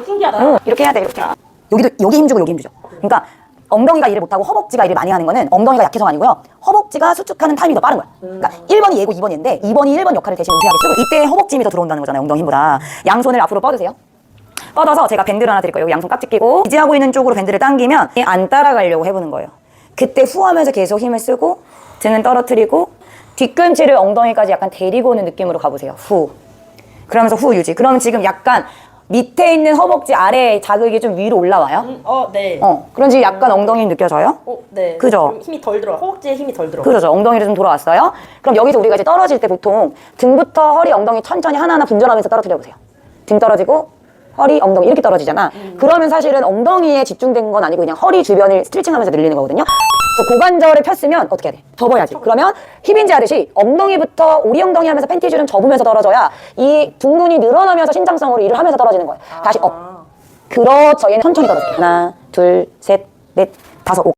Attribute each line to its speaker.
Speaker 1: 어, 신기하다.
Speaker 2: 응, 이렇게 해야 돼 이렇게. 여기도 여기 힘주고 여기 힘주죠. 그러니까 엉덩이가 일을 못하고 허벅지가 일을 많이 하는 거는 엉덩이가 약해서가 아니고요. 허벅지가 수축하는 타임이 더 빠른 거야. 그러니까 1번이 얘고 2번이 얘인데 2번이 1번 역할을 대신 우세하게 쓰고 이때 허벅지 힘이 더 들어온다는 거잖아요 엉덩이 힘보다. 양손을 앞으로 뻗으세요. 뻗어서 제가 밴드를 하나 드릴 거예요. 여기 양손 깍지 끼고. 지지하고 있는 쪽으로 밴드를 당기면 안 따라가려고 해보는 거예요. 그때 후하면서 계속 힘을 쓰고 등은 떨어뜨리고 뒤꿈치를 엉덩이까지 약간 데리고 오는 느낌으로 가보세요. 후. 그러면서 후 유지. 그러면 지금 약간 밑에 있는 허벅지 아래 자극이 좀 위로 올라와요
Speaker 1: 음, 어, 네.
Speaker 2: 어, 그런지 약간 엉덩이 느껴져요?
Speaker 1: 어, 네.
Speaker 2: 그죠?
Speaker 1: 좀 힘이 덜 들어. 허벅지에 힘이 덜 들어.
Speaker 2: 그러죠. 엉덩이를 좀 돌아왔어요. 그럼 여기서 우리가 이제 떨어질 때 보통 등부터 허리, 엉덩이 천천히 하나하나 분절하면서 떨어뜨려 보세요. 등 떨어지고 허리, 엉덩이 이렇게 떨어지잖아. 그러면 사실은 엉덩이에 집중된 건 아니고 그냥 허리 주변을 스트레칭하면서 늘리는 거거든요. 그래서 고관절을 폈으면 어떻게 해야 돼? 접어야지. 그러면 힙인지 하듯이 엉덩이부터 오리 엉덩이 하면서 팬티줄은 접으면서 떨어져야 이 둥근이 늘어나면서 신장성으로 일을 하면서 떨어지는 거예요. 다시 업. 그렇죠. 얘는 천천히 떨어질게요. 하나, 둘, 셋, 넷, 다섯, 오.